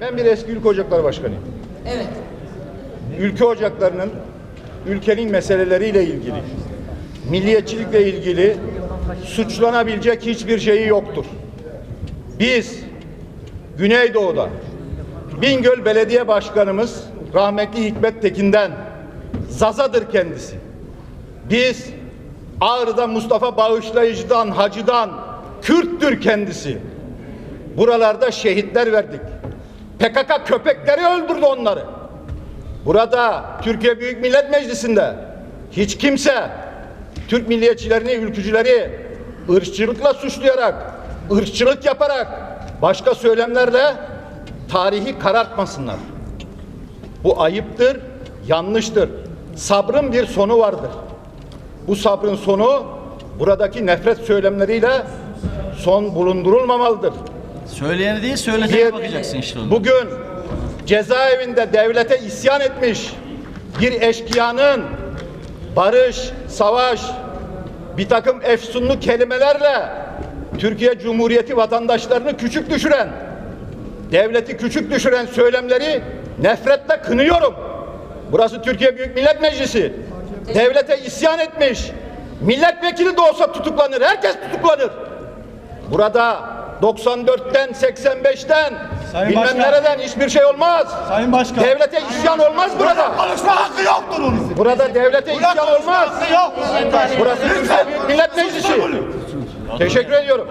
Ben bir eski ülke ocakları başkanıyım. Evet. Ülke ocaklarının ülkenin meseleleriyle ilgili, milliyetçilikle ilgili suçlanabilecek hiçbir şeyi yoktur. Biz Güneydoğu'da Bingöl Belediye Başkanımız rahmetli Hikmet Tekin'den Zazadır kendisi. Biz Ağrı'da Mustafa Bağışlayıcı'dan, Hacı'dan Kürttür kendisi. Buralarda şehitler verdik. PKK köpekleri öldürdü onları. Burada Türkiye Büyük Millet Meclisi'nde hiç kimse Türk milliyetçilerini, ülkücüleri ırkçılıkla suçlayarak, ırkçılık yaparak, başka söylemlerle tarihi karartmasınlar. Bu ayıptır, yanlıştır. Sabrın bir sonu vardır. Bu sabrın sonu buradaki nefret söylemleriyle son bulundurulmamalıdır. Söyleyeni değil söyleyene Bir- bakacaksın işte onu. Bugün cezaevinde devlete isyan etmiş bir eşkıyanın barış, savaş, bir takım efsunlu kelimelerle Türkiye Cumhuriyeti vatandaşlarını küçük düşüren, devleti küçük düşüren söylemleri nefretle kınıyorum. Burası Türkiye Büyük Millet Meclisi. Devlete isyan etmiş. Milletvekili de olsa tutuklanır. Herkes tutuklanır. Burada 94'ten 85'ten Sayın bilmem Başkan. nereden hiçbir şey olmaz. Sayın Başkan. Devlete isyan olmaz burada. Konuşma hakkı yoktur onun. Burada devlete Burada isyan olmaz. hakkı yok. Burası Türkiye Millet Meclisi. Teşekkür ediyorum.